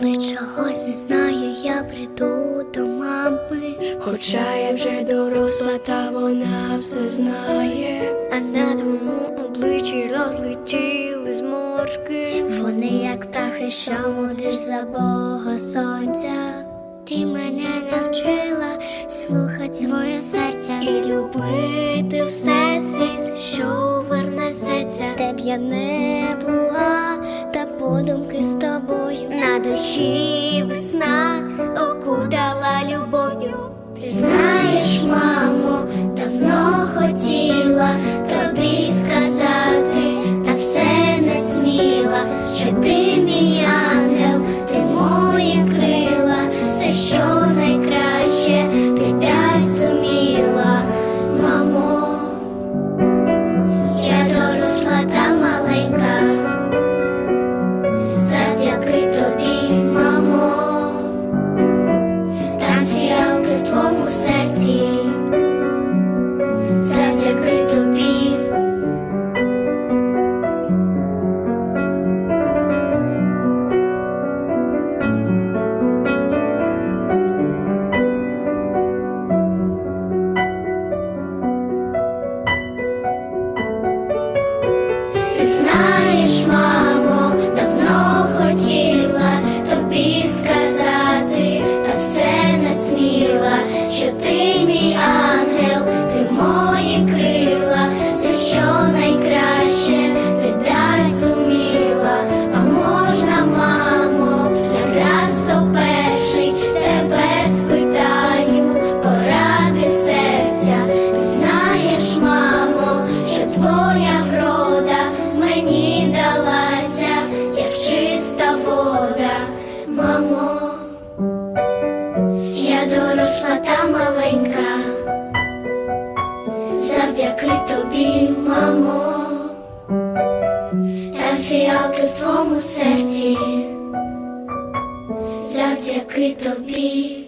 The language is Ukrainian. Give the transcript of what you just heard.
Коли чогось не знаю, я прийду до мами, Хоча я вже доросла, та вона все знає. а на твоєму обличчі розлетіли зморшки. Вони, як птахи, що мудриш за Бога сонця. Ти мене навчила слухати своє серця і любити всесвіт, що вернесеться, де б я не була, та подумки з тобою на душі весна окутала любов'ю. Krishna. Фіалки в твоєму серці, завдяки тобі.